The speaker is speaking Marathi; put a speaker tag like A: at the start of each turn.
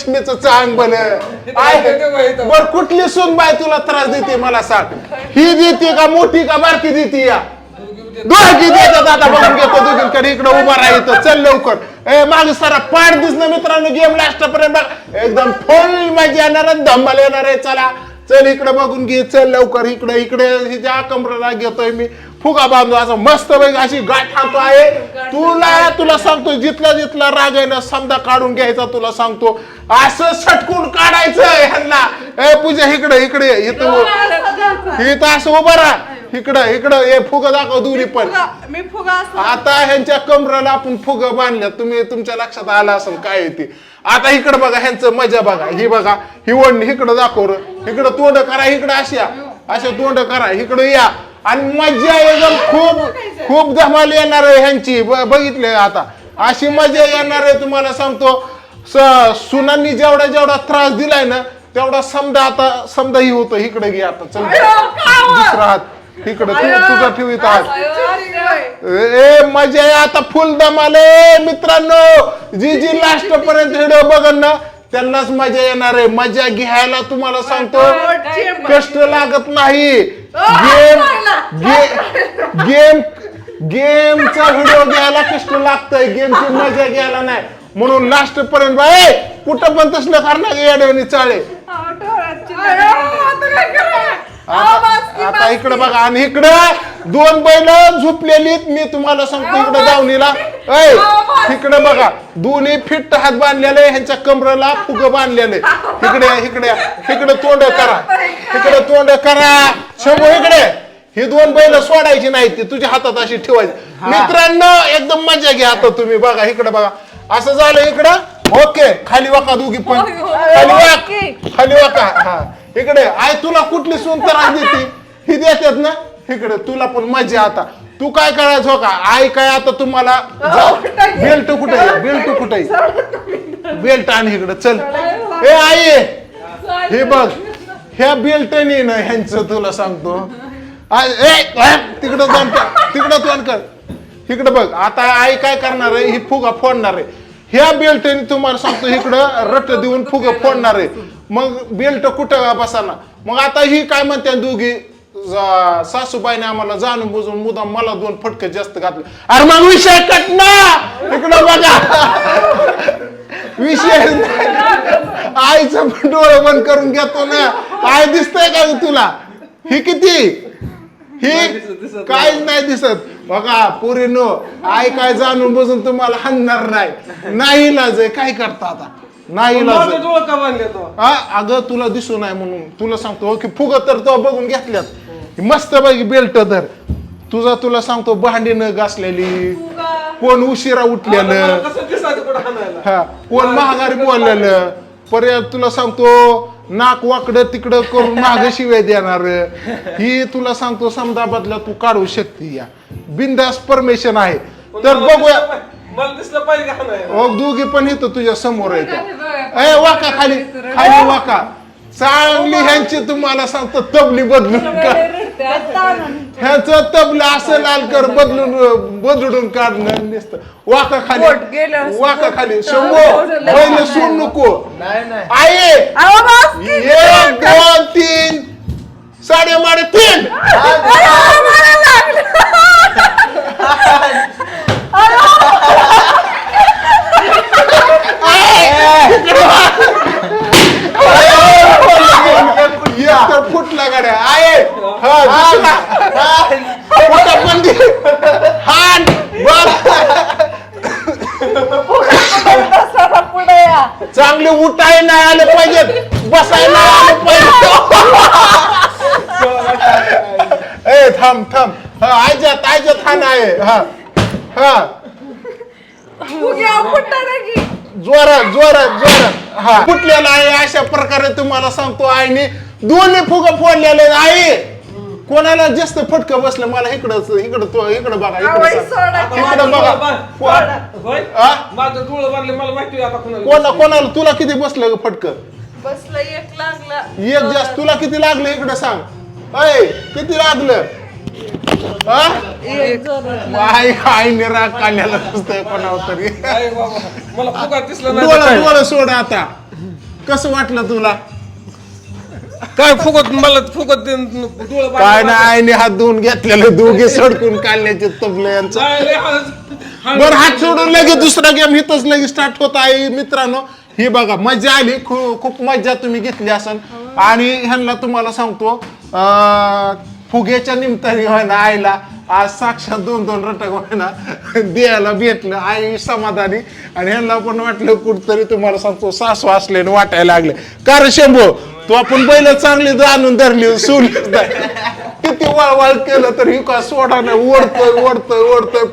A: लक्ष्मीचं चांग बन बर कुठली सून बाय तुला त्रास देते मला सांग? ही देते का मोठी का बारकी देते या? दोघी देतात आता बघून घेतो दोघींकडे. इकडे उभा राहायचं चल लवकर. ए माग सारा पाठ दिसणं मित्रांनो गेम लास्ट पर्यंत बघ. एकदम फुल मजा येणार धमाल येणार आहे. चला चल इकडे बघून घे. चल लवकर. इकडे इकडे. हिच्या कमरेला घेतोय मी. फुगा बांधू असं मस्त अशी गाठ आणतो आहे. तुला तुला सांगतो जिथला जिथला राग आहे ना समजा काढून घ्यायचा तुला सांगतो. असं सटकून काढायचं ह्यांना. ए पूजा इकडे इकडे. इथं इथं असं उभं राहा. इकडं इकडं हे फुगा दाखव दोन्ही पण.
B: मी फुगा
A: आता ह्यांच्या कमराला आपण फुग बांधल्या तुम्ही तुमच्या लक्षात आलं असेल काय आहे ते. आता इकडं बघा ह्यांचं मजा बघा. ही बघा ही वडणी इकडं दाखव इकडं तोंड करा इकडं अशा अशा तोंड करा इकडं या. आणि मजा एकदम खूप खूप धमाल येणार आहे ह्यांची. बघितले आता. अशी मजा येणार आहे तुम्हाला सांगतो. सुनांनी जेवढा जेवढा त्रास दिलाय ना तेवढा समजा आता समजा ही होतं. इकडे घे आता चल. दुसरा हात. इकडं तू तुझा ठेवीत हात. ए मजा आहे आता. फुल दमाले मित्रांनो. जी जी लास्ट पर्यंत व्हिडिओ बघन ना त्यांनाच मजा येणार आहे. मजा घ्यायला तुम्हाला सांगतो. कष्ट लागत नाही. गेम गेम गेमचा व्हिडिओ घ्यायला कष्ट लागतंय. गेमची मजा घ्यायला नाही. म्हणून लास्ट पर्यंत बाय कुठं पण तसलं करणार येडवणी चाळे? आता आता इकडे बघा आणि इकडं दोन बैल झोपलेली मी तुम्हाला सांगतो इकडे दावणीला. ऐ इकडे बघा दोन्ही फिट हात बांधलेले ह्यांच्या कमरेला फुग बांधलेले. इकडे इकडे इकडे तोंड करा. इकडे तोंड करा. शंभू इकडे. ही दोन बैल सोडायची नाही ती. तुझ्या हातात अशी ठेवायची. मित्रांनो एकदम मजा घ्या आता तुम्ही. बघा इकडे बघा. असं झालं इकडं. ओके खाली वाका दोघी पण. खाली वाक. खाली वाका. हा. इकडे. आय तुला कुठली सून त्रास देते ही देतात ना? इकडे तुला पण मजा आता. तू काय करायचं हो का? आई काय आता तुम्हाला बेल्ट कुठे बेल्ट कुठे बेल्ट आण इकडे चल. ए आई! हे बघ ह्या बेल्टनी ना ह्यांचं तुला सांगतो. आ- ए, आ, तिकडं दोन कर. तिकडं दोन कर. इकडं बघ आता आई काय करणार आहे? ही फुगा फोडणार आहे. ह्या बेल्टने तुम्हाला सांगतो इकडं रट देऊन फुगा फोडणार आहे. मग बेल्ट कुठं बसाना? मग आता ही काय म्हणते दोघी? सासूबाईने आम्हाला जाणून बुजून मुदाम मला दोन फटके जास्त घातले. अरे मग विषय कट ना! इकडं बघा. विषय आईचं डोळं बंद करून घेतो ना. आय दिसतंय का तुला? ही किती? ही काहीच नाही. दिसत. बघा पुरीनो आई काय जाणून बसून तुम्हाला हाणणार नाही. नाही लाज काय करता आता? नाही लाज आहे.
C: डोळ का बांधले तो?
A: हा अगं तुला दिसू नाही म्हणून. तुला सांगतो हो की फुग तर तो बघून घेतल्यात. मस्त पैकी बेल्ट धर. तुझा तुला सांगतो भांडी न घासलेली कोण उशिरा उठलेलं.
C: मला कसं दिसायचं कुठं हाणायला
A: हा कोण महागारी बोललेलं. पर्याय तुला सांगतो नाक वाकडं तिकडं करून माग शिवाय देणार. ही तुला सांगतो समजा बदला तू काढू शकते या. बिंदास परमिशन आहे. तर बघूया.
C: मला दिसलं पाहिजे का हाणायला
A: ओ दोघी पण इथं तुझ्या समोर येतात ए वाका खाली खाली वाका. चांगली ह्यांची तुम्हाला सांगतो तबली बदलून का ह्याचं तबलं असं लाल कर बदलून बदलून काढणं नुसतं. वाका खाली
B: पोट गेलं.
A: वाका खाली. शंभो पहिले सून नको.
D: नाही नाही.
A: आहे एक दोन तीन. साडे माडे तीन. एक तर फुटला गाड्या आहे हा दुसरा फुटा पण दे. हाण बघ चांगले उठाय नाही आले पाहिजेत बसायला आले पाहिजे. ए थांब थांब. हा आयजात आयजात हा आहे हा हा. जोरात जोरात जोरात. हा. फुटलेला आहे अशा प्रकारे तुम्हाला सांगतो आईने. दोन्ही फुग फोडलेले आहेत. कोणाला जास्त फटकं बसलं मला इकडं इकडं तो इकडं बघा इकडं
B: आवई,
A: सांग.
B: सोडा.
A: इकडं बघा.
C: होय?
A: हा?
C: माझं डोळं बांधले मला माहिती आहे आता कुणाला
A: कोणा कोणाला तुला किती बसलं फटकं?
B: बसलं एक लागला.
A: एक जास्त तुला किती लागलं? इकडे सांग. अय किती लागलं? हा? आई आईने राग काढलेला नसतोय कोणावर तरी.
C: काय बाबा मला फुगा दिसलं नाही
A: डोळं डोळं सोड आता. कसं वाटलं तुला?
C: काय फुगत मला फुगत डोळं
A: काय ना आईने हात धुवून घेतलेले दोघे सडकून काढल्याचे तबले यांचं. बरं हात सोडून लगेच दुसरा गेम इथंच लगेच स्टार्ट होत आहे मित्रांनो. ही बघा मजा आली खूप खूप मजा तुम्ही घेतली असेल आणि ह्यांना तुम्हाला सांगतो अं, फुग्याच्या निमित्ताने होय ना आईला आज साक्षात दोन दोन रटक होय ना द्यायला भेटलं आई समाधानी. आणि ह्यांना पण वाटलं कुठतरी तुम्हाला सांगतो सासू असले वाटायला लागले. कारण शंभू तो आपण बैल चांगली जाणून धरली सोडली किती वळवळ केलं तर ही का सोडा नाही. ओढतोय ओढतोय ओढतोय